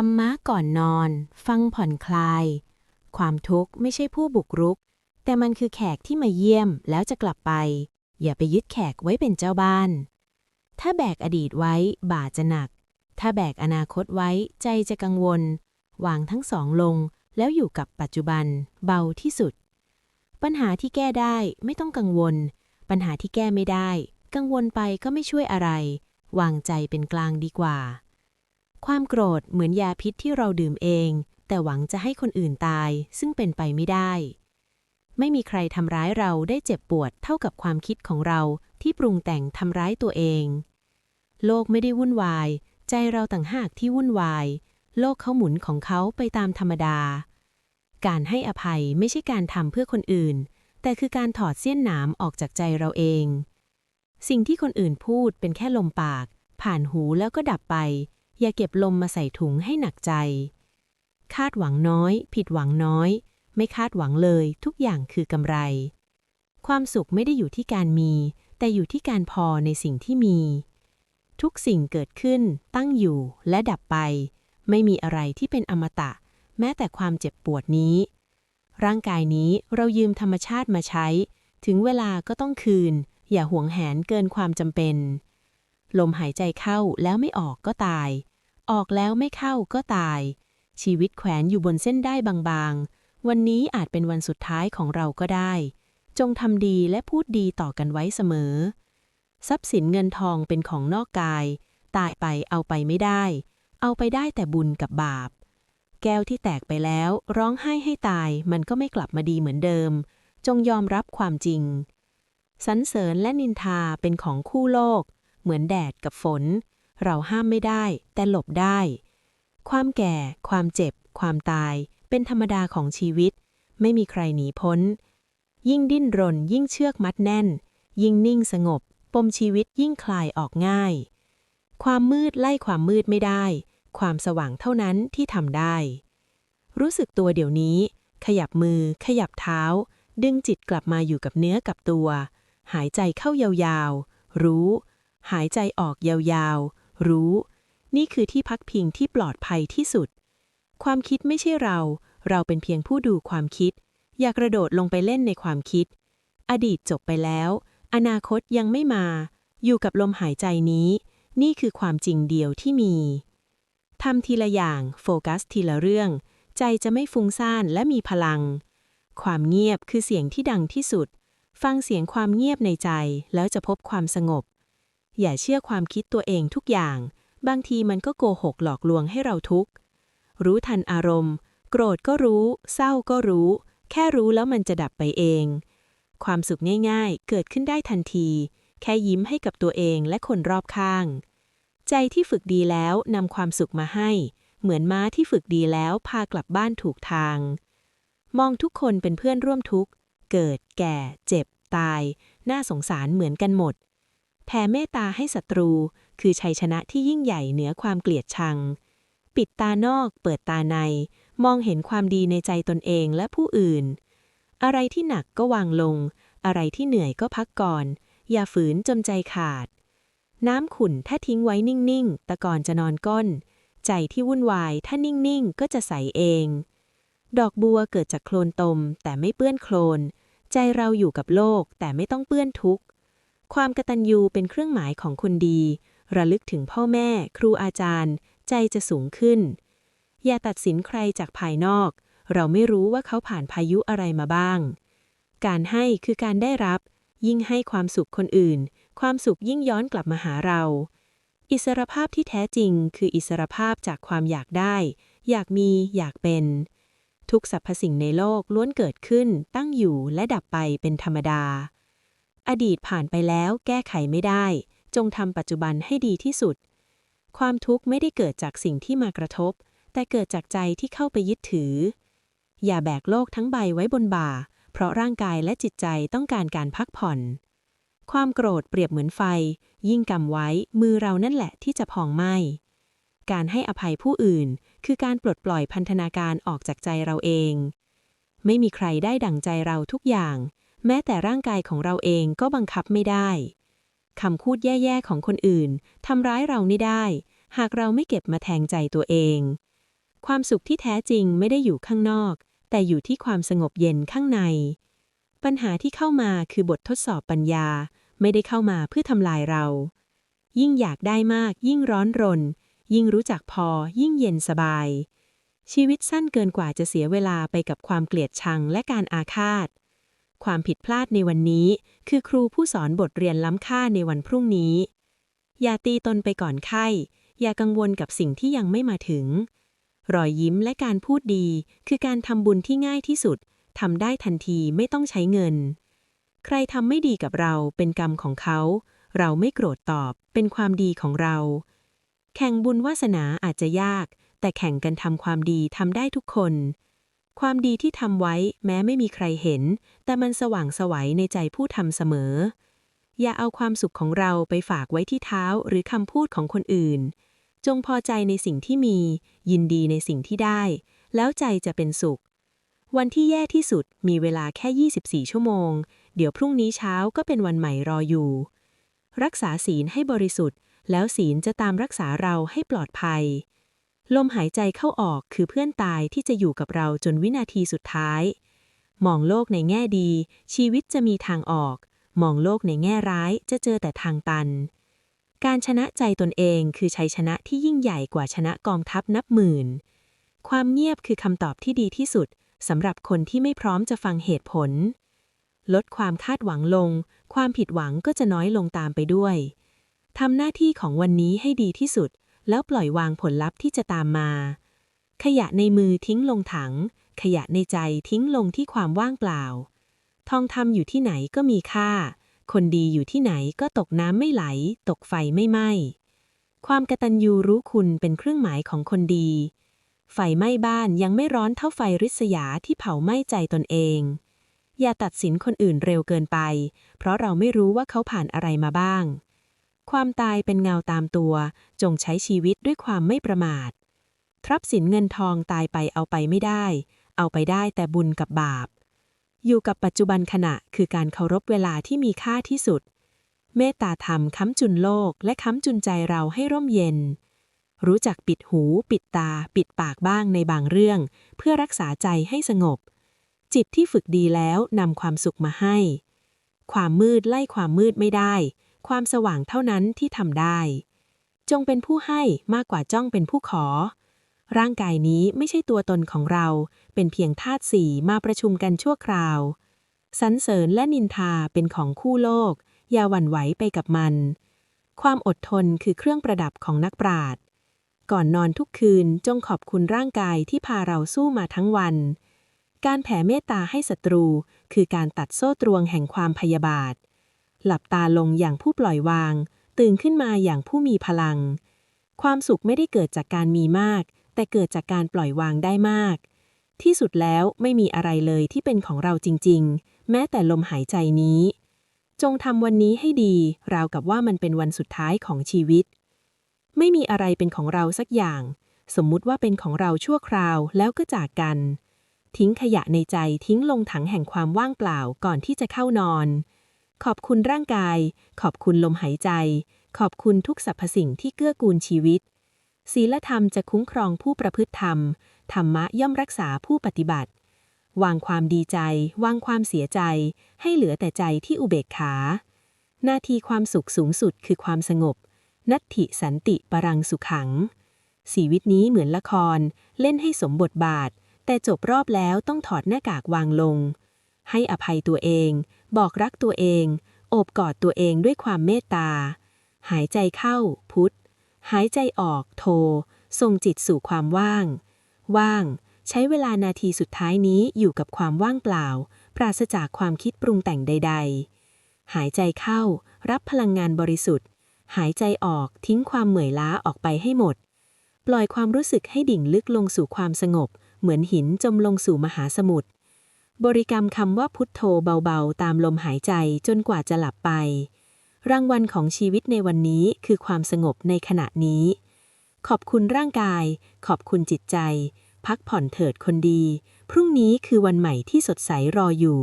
รรมะก่อนนอน ฟังผ่อนคลาย ความทุกข์ไม่ใช่ผู้บุกรุก แต่มันคือแขกที่มาเยี่ยมแล้วจะกลับไป อย่าไปยึดแขกไว้เป็นเจ้าบ้าน ถ้าแบกอดีตไว้บ่าจะหนัก ถ้าแบกอนาคตไว้ใจจะกังวล วางทั้งสองลง แล้วอยู่กับปัจจุบัน เบาที่สุด ปัญหาที่แก้ได้ไม่ต้องกังวล ปัญหาที่แก้ไม่ได้ กังวลไปก็ไม่ช่วยอะไร วางใจเป็นกลางดีกว่า ความโกรธเหมือนยาพิษที่เราดื่มเอง แต่หวังจะให้คนอื่นตาย ซึ่งเป็นไปไม่ได้ ไม่มีใครทำร้ายเราได้เจ็บปวดเท่ากับความคิดของเราที่ปรุงแต่งทำร้ายตัวเอง โลกไม่ได้วุ่นวาย ใจเราต่างหากที่วุ่นวาย โลกเขาหมุนของเขาไปตามธรรมดา การให้อภัยไม่ใช่การทำเพื่อคนอื่น แต่คือการถอดเสี้ยนหนามออกจากใจเราเอง สิ่งที่คนอื่นพูดเป็นแค่ลมปาก ผ่านหูแล้วก็ดับไป อย่าเก็บลมมาใส่ถุงให้หนักใจ คาดหวังน้อย ผิดหวังน้อย ไม่คาดหวังเลย ทุกอย่างคือกำไร ความสุขไม่ได้อยู่ที่การมี แต่อยู่ที่การพอในสิ่งที่มี ทุกสิ่งเกิดขึ้น ตั้งอยู่และดับไป ไม่มีอะไรที่เป็นอมตะ แม้แต่ความเจ็บปวดนี้ ร่างกายนี้เรายืมธรรมชาติมาใช้ ถึงเวลาก็ต้องคืน อย่าหวงแหนเกินความจำเป็นลมหายใจเข้าแล้วไม่ออกก็ตาย ออกแล้วไม่เข้าก็ตาย ชีวิตแขวนอยู่บนเส้นได้บางๆ วันนี้อาจเป็นวันสุดท้ายของเราก็ได้ จงทำดีและพูดดีต่อกันไว้เสมอ ทรัพย์สินเงินทองเป็นของนอกกาย ตายไปเอาไปไม่ได้ เอาไปได้แต่บุญกับบาป แก้วที่แตกไปแล้วร้องไห้ให้ตายมันก็ไม่กลับมาดีเหมือนเดิม จงยอมรับความจริงสรรเสริญและนินทาเป็นของคู่โลก เหมือนแดดกับฝน เราห้ามไม่ได้ แต่หลบได้ ความแก่ ความเจ็บ ความตาย เป็นธรรมดาของชีวิต ไม่มีใครหนีพ้น ยิ่งดิ้นรน ยิ่งเชือกมัดแน่น ยิ่งนิ่งสงบ ปมชีวิตยิ่งคลายออกง่าย ความมืดไล่ความมืดไม่ได้ ความสว่างเท่านั้นที่ทำได้ รู้สึกตัวเดี๋ยวนี้ ขยับมือ ขยับเท้า ดึงจิตกลับมาอยู่กับเนื้อกับตัว หายใจเข้ายาวๆ รู้หายใจออกยาวๆ รู้ นี่คือที่พักพิงที่ปลอดภัยที่สุด ความคิดไม่ใช่เรา เราเป็นเพียงผู้ดูความคิด อย่ากระโดดลงไปเล่นในความคิด อดีตจบไปแล้ว อนาคตยังไม่มา อยู่กับลมหายใจนี้ นี่คือความจริงเดียวที่มีทำทีละอย่างโฟกัสทีละเรื่อง ใจจะไม่ฟุ้งซ่านและมีพลัง ความเงียบคือเสียงที่ดังที่สุด ฟังเสียงความเงียบในใจแล้วจะพบความสงบ อย่าเชื่อความคิดตัวเองทุกอย่าง บางทีมันก็โกหกหลอกลวงให้เราทุกข์ รู้ทันอารมณ์ โกรธก็รู้ เศร้าก็รู้ แค่รู้แล้วมันจะดับไปเอง ความสุขง่ายๆ เกิดขึ้นได้ทันที แค่ยิ้มให้กับตัวเองและคนรอบข้าง ใจที่ฝึกดีแล้วนำความสุขมาให้ เหมือนม้าที่ฝึกดีแล้วพากลับบ้านถูกทาง มองทุกคนเป็นเพื่อนร่วมทุกข์ เกิด แก่ เจ็บ ตาย น่าสงสารเหมือนกันหมด แผ่เมตตาให้ศัตรู คือชัยชนะที่ยิ่งใหญ่เหนือความเกลียดชัง ปิดตานอก เปิดตาใน มองเห็นความดีในใจตนเองและผู้อื่น อะไรที่หนักก็วางลง อะไรที่เหนื่อยก็พักก่อน อย่าฝืนจนใจขาด น้ำขุ่นถ้าทิ้งไว้นิ่งๆ ตะกอนจะนอนก้น ใจที่วุ่นวายถ้านิ่งๆ ก็จะใสเอง ดอกบัวเกิดจากโคลนตมแต่ไม่เปื้อนโคลน ใจเราอยู่กับโลกแต่ไม่ต้องเปื้อนทุกข์ ความกตัญญูเป็นเครื่องหมายของคนดี ระลึกถึงพ่อแม่ ครูอาจารย์ ใจจะสูงขึ้น อย่าตัดสินใครจากภายนอก เราไม่รู้ว่าเขาผ่านพายุอะไรมาบ้าง การให้คือการได้รับ ยิ่งให้ความสุขคนอื่น ความสุขยิ่งย้อนกลับมาหาเรา อิสรภาพที่แท้จริง คืออิสรภาพจากความอยากได้ อยากมี อยากเป็น ทุกสรรพสิ่งในโลกล้วนเกิดขึ้น ตั้งอยู่และดับไปเป็นธรรมดา อดีตผ่านไปแล้วแก้ไขไม่ได้ จงทำปัจจุบันให้ดีที่สุด ความทุกข์ไม่ได้เกิดจากสิ่งที่มากระทบ แต่เกิดจากใจที่เข้าไปยึดถือ อย่าแบกโลกทั้งใบไว้บนบ่า เพราะร่างกายและจิตใจต้องการการพักผ่อน ความโกรธเปรียบเหมือนไฟ ยิ่งกำไว้มือเรานั่นแหละที่จะพองไหม้การให้อภัยผู้อื่น คือการปลดปล่อยพันธนาการออกจากใจเราเอง ไม่มีใครได้ดั่งใจเราทุกอย่าง แม้แต่ร่างกายของเราเองก็บังคับไม่ได้คำพูดแย่ๆของคนอื่นทำร้ายเราไม่ได้ หากเราไม่เก็บมาแทงใจตัวเอง ความสุขที่แท้จริงไม่ได้อยู่ข้างนอก แต่อยู่ที่ความสงบเย็นข้างใน ปัญหาที่เข้ามาคือบททดสอบปัญญา ไม่ได้เข้ามาเพื่อทำลายเรา ยิ่งอยากได้มาก ยิ่งร้อนรน ยิ่งรู้จักพอ ยิ่งเย็นสบาย ชีวิตสั้นเกินกว่าจะเสียเวลาไปกับความเกลียดชังและการอาฆาต ความผิดพลาดในวันนี้ คือครูผู้สอนบทเรียนล้ำค่าในวันพรุ่งนี้ อย่าตีตนไปก่อนไข้ อย่ากังวลกับสิ่งที่ยังไม่มาถึง รอยยิ้มและการพูดดี คือการทำบุญที่ง่ายที่สุดทำได้ทันทีไม่ต้องใช้เงิน ใครทำไม่ดีกับเราเป็นกรรมของเขา เราไม่โกรธตอบ เป็นความดีของเรา แข่งบุญวาสนาอาจจะยาก แต่แข่งกันทำความดีทำได้ทุกคน ความดีที่ทำไว้แม้ไม่มีใครเห็น แต่มันสว่างไสวัยในใจผู้ทำเสมอ อย่าเอาความสุขของเราไปฝากไว้ที่เท้าหรือคำพูดของคนอื่น จงพอใจในสิ่งที่มี ยินดีในสิ่งที่ได้ แล้วใจจะเป็นสุข วันที่แย่ที่สุดมีเวลาแค่ 24 ชั่วโมง เดี๋ยวพรุ่งนี้เช้าก็เป็นวันใหม่รออยู่ รักษาศีลให้บริสุทธิ์ แล้วศีลจะตามรักษาเราให้ปลอดภัย ลมหายใจเข้าออกคือเพื่อนตายที่จะอยู่กับเราจนวินาทีสุดท้าย มองโลกในแง่ดี ชีวิตจะมีทางออก มองโลกในแง่ร้ายจะเจอแต่ทางตัน การชนะใจตนเองคือชัยชนะที่ยิ่งใหญ่กว่าชนะกองทัพนับหมื่น ความเงียบคือคำตอบที่ดีที่สุดสำหรับคนที่ไม่พร้อมจะฟังเหตุผล ลดความคาดหวังลง ความผิดหวังก็จะน้อยลงตามไปด้วยทำหน้าที่ของวันนี้ให้ดีที่สุด แล้วปล่อยวางผลลัพธ์ที่จะตามมา ขยะในมือทิ้งลงถัง ขยะในใจทิ้งลงที่ความว่างเปล่า ทองทำอยู่ที่ไหนก็มีค่า คนดีอยู่ที่ไหนก็ตกน้ำไม่ไหล ตกไฟไม่ไหม้ความกตัญญูรู้คุณเป็นเครื่องหมายของคนดี ไฟไหม้บ้านยังไม่ร้อนเท่าไฟริษยาที่เผาไหม้ใจตนเอง อย่าตัดสินคนอื่นเร็วเกินไป เพราะเราไม่รู้ว่าเขาผ่านอะไรมาบ้าง ความตายเป็นเงาตามตัว จงใช้ชีวิตด้วยความไม่ประมาท ทรัพย์สินเงินทองตายไปเอาไปไม่ได้ เอาไปได้แต่บุญกับบาป อยู่กับปัจจุบันขณะคือการเคารพเวลาที่มีค่าที่สุด เมตตาธรรมค้ำจุนโลกและค้ำจุนใจเราให้ร่มเย็น รู้จักปิดหู ปิดตา ปิดปากบ้างในบางเรื่อง เพื่อรักษาใจให้สงบ จิตที่ฝึกดีแล้วนำความสุขมาให้ ความมืดไล่ความมืดไม่ได้ ความสว่างเท่านั้นที่ทำได้ จงเป็นผู้ให้มากกว่าจ้องเป็นผู้ขอ ร่างกายนี้ไม่ใช่ตัวตนของเรา เป็นเพียงธาตุสี่มาประชุมกันชั่วคราว สรรเสริญและนินทาเป็นของคู่โลก อย่าหวั่นไหวไปกับมัน ความอดทนคือเครื่องประดับของนักปราชญ์ ก่อนนอนทุกคืนจงขอบคุณร่างกายที่พาเราสู้มาทั้งวัน การแผ่เมตตาให้ศัตรู คือการตัดโซ่ตรวงแห่งความพยาบาท หลับตาลงอย่างผู้ปล่อยวาง ตื่นขึ้นมาอย่างผู้มีพลัง ความสุขไม่ได้เกิดจากการมีมาก แต่เกิดจากการปล่อยวางได้มาก ที่สุดแล้วไม่มีอะไรเลยที่เป็นของเราจริง ๆ แม้แต่ลมหายใจนี้ จงทำวันนี้ให้ดี ราวกับว่ามันเป็นวันสุดท้ายของชีวิต ไม่มีอะไรเป็นของเราสักอย่าง สมมุติว่าเป็นของเราชั่วคราวแล้วก็จากกัน ทิ้งขยะในใจทิ้งลงถังแห่งความว่างเปล่าก่อนที่จะเข้านอน ขอบคุณร่างกาย ขอบคุณลมหายใจ ขอบคุณทุกสรรพสิ่งที่เกื้อกูลชีวิต ศีลธรรมจะคุ้มครองผู้ประพฤติธรรม ธรรมะย่อมรักษาผู้ปฏิบัติ วางความดีใจ วางความเสียใจ ให้เหลือแต่ใจที่อุเบกขา หน้าที่ความสุขสูงสุดคือความสงบ นัตถิสันติปรังสุขัง ชีวิตนี้เหมือนละคร เล่นให้สมบทบาท แต่จบรอบแล้วต้องถอดหน้ากากวางลง ให้อภัยตัวเอง บอกรักตัวเอง โอบกอดตัวเองด้วยความเมตตา หายใจเข้า พุทธหายใจออก โทส่งจิตสู่ความว่าง ว่าง ใช้เวลานาทีสุดท้ายนี้อยู่กับความว่างเปล่า ปราศจากความคิดปรุงแต่งใด ๆ หายใจเข้า รับพลังงานบริสุทธิ์ หายใจออกทิ้งความเหมื่อยล้าออกไปให้หมด ปล่อยความรู้สึกให้ดิ่งลึกลงสู่ความสงบ เหมือนหินจมลงสู่มหาสมุทร บริกรรมคำว่าพุทโธเบาๆ ตามลมหายใจจนกว่าจะหลับไป รางวัลของชีวิตในวันนี้คือความสงบในขณะนี้ ขอบคุณร่างกาย ขอบคุณจิตใจ พักผ่อนเถิดคนดี พรุ่งนี้คือวันใหม่ที่สดใสรออยู่